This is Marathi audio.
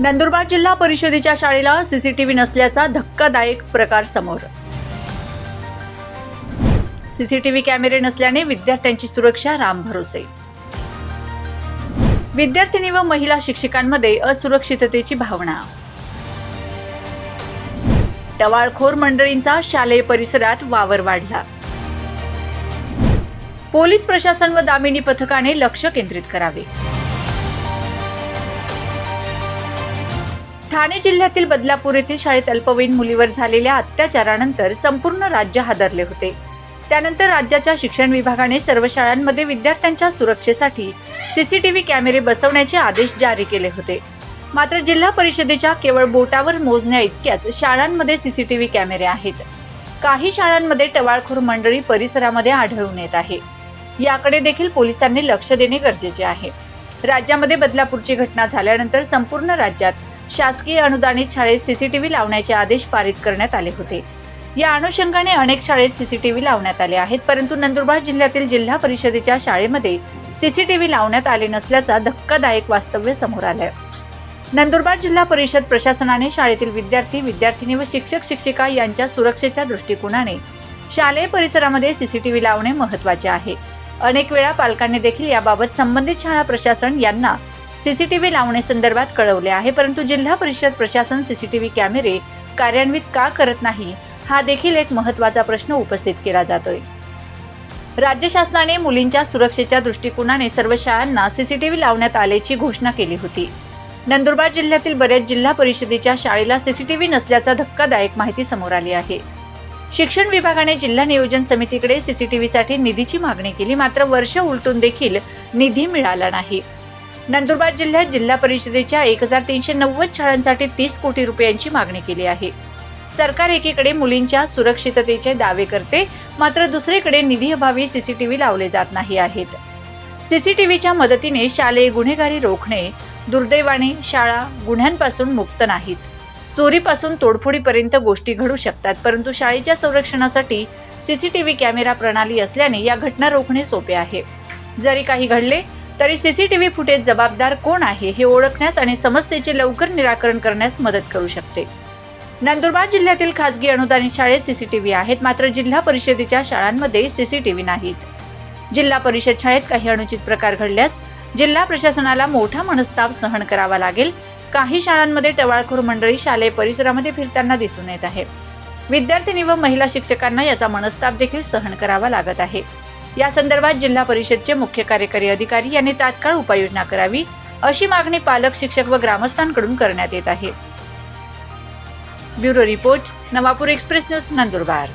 नंदुरबार जिल्हा परिषदेच्या शाळेला सीसीटीव्ही नसल्याचा धक्कादायक प्रकार समोर. सीसीटीव्ही कॅमेरे नसल्याने विद्यार्थ्यांची सुरक्षा राम भरोसे विद्यार्थिनी व महिला शिक्षकांमध्ये असुरक्षिततेची भावना. टवाळखोर मंडळींचा शालेय परिसरात वावर वाढला. पोलीस प्रशासन व दामिनी पथकाने लक्ष केंद्रित करावे. ठाणे जिल्ह्यातील बदलापूर येथील शाळेत अल्पवयीन मुलीवर झालेल्या अत्याचारानंतर संपूर्ण राज्य हादरले होते. त्यानंतर राज्याच्या शिक्षण विभागाने सर्व शाळांमध्ये विद्यार्थ्यांच्या सुरक्षेसाठी सीसीटीव्ही कॅमेरे बसवण्याचे आदेश जारी केले होते. मात्र जिल्हा परिषदेच्या केवळ बोटावर मोजण्या इतक्याच शाळांमध्ये सीसीटीव्ही कॅमेरे आहेत. काही शाळांमध्ये टवाळखोर मंडळी परिसरामध्ये आढळून येत आहे. याकडे देखील पोलिसांनी लक्ष देणे गरजेचे आहे. राज्यामध्ये बदलापूरची घटना झाल्यानंतर संपूर्ण राज्यात शासकीय अनुदानित शाळेत सीसीटीव्ही लावण्याचे आदेश पारित करण्यात आले होते. या अनुषंगाने अनेक शाळेत सीसीटीव्ही लावण्यात आले आहेत परंतु नंदुरबार जिल्ह्यातील जिल्हा परिषदेच्या शाळेमध्ये सीसीटीव्ही लावण्यात आले नसल्याचा धक्कादायक वास्तव्य समोर आलंय. नंदुरबार जिल्हा परिषद प्रशासनाने शाळेतील विद्यार्थी विद्यार्थिनी व शिक्षक शिक्षिका यांच्या सुरक्षेच्या दृष्टिकोनाने शालेय परिसरामध्ये सीसीटीव्ही लावणे महत्त्वाचे आहे. अनेक वेळा पालकांनी देखील याबाबत संबंधित शाळा प्रशासन यांना सीसीटीव्ही लावण्यासंदर्भात कळवले आहे परंतु जिल्हा परिषद प्रशासन सीसीटीव्ही कॅमेरे कार्यान्वित का करत नाही हा देखील एक महत्त्वाचा प्रश्न उपस्थित केला जातोय. राज्य शासनाने मुलींच्या सुरक्षेच्या दृष्टिकोनाने सर्व शाळांना सीसीटीव्ही लावण्यात आल्याची घोषणा केली होती. नंदुरबार जिल्ह्यातील बऱ्याच जिल्हा परिषदेच्या शाळेला सीसीटीव्ही नसल्याचा धक्कादायक माहिती समोर आली आहे. शिक्षण विभागाने जिल्हा नियोजन समितीकडे सीसीटीव्हीसाठी निधीची मागणी केली मात्र वर्ष उलटून देखील निधी मिळाला नाही. नंदुरबार जिल्ह्यात जिल्हा परिषदेच्या एक हजार तीनशे नव्वद शाळांसाठी तीस कोटी रुपयांची मागणी केली आहे. सरकार एकीकडे मुलींच्या सुरक्षिततेचे दावे करते मात्र दुसरीकडे निधी अभावी सीसीटीव्ही लावले जात नाही आहेत. सीसीटीव्हीच्या मदतीने शालेय गुन्हेगारी रोखणे दुर्दैवाने शाळा गुन्ह्यांपासून मुक्त नाहीत. चोरीपासून तोडफोडीपर्यंत गोष्टी घडू शकतात परंतु शाळेच्या संरक्षणासाठी सीसीटीव्ही कॅमेरा प्रणाली असल्याने या घटना रोखणे सोपे आहे. जरी काही घडले तरी सीसीटीव्ही फुटेज जबाबदार कोण आहे हे ओळखण्यास आणि समस्येचे लवकर निराकरण करण्यास मदत करू शकते. नंदुरबार जिल्ह्यातील खासगी अनुदानित शाळेत सीसीटीव्ही आहेत मात्र जिल्हा परिषदेच्या शाळांमध्ये सीसीटीव्ही नाहीत. जिल्हा परिषद शाळेत काही अनुचित प्रकार घडल्यास जिल्हा प्रशासनाला मोठा मनस्ताप सहन करावा लागेल. काही शाळांमध्ये टवाळखोर मंडळी शालेय परिसरामध्ये फिरताना दिसून येत आहे. विद्यार्थिनी व महिला शिक्षकांना याचा मनस्ताप देखील सहन करावा लागत आहे. या संदर्भात जिल्हा परिषदचे मुख्य कार्यकारी अधिकारी यांनी तात्काळ उपाययोजना करावी अशी मागणी पालक शिक्षक व ग्रामस्थांकडून करण्यात येत आहे. Bureau report Navapur express news Nandurbar.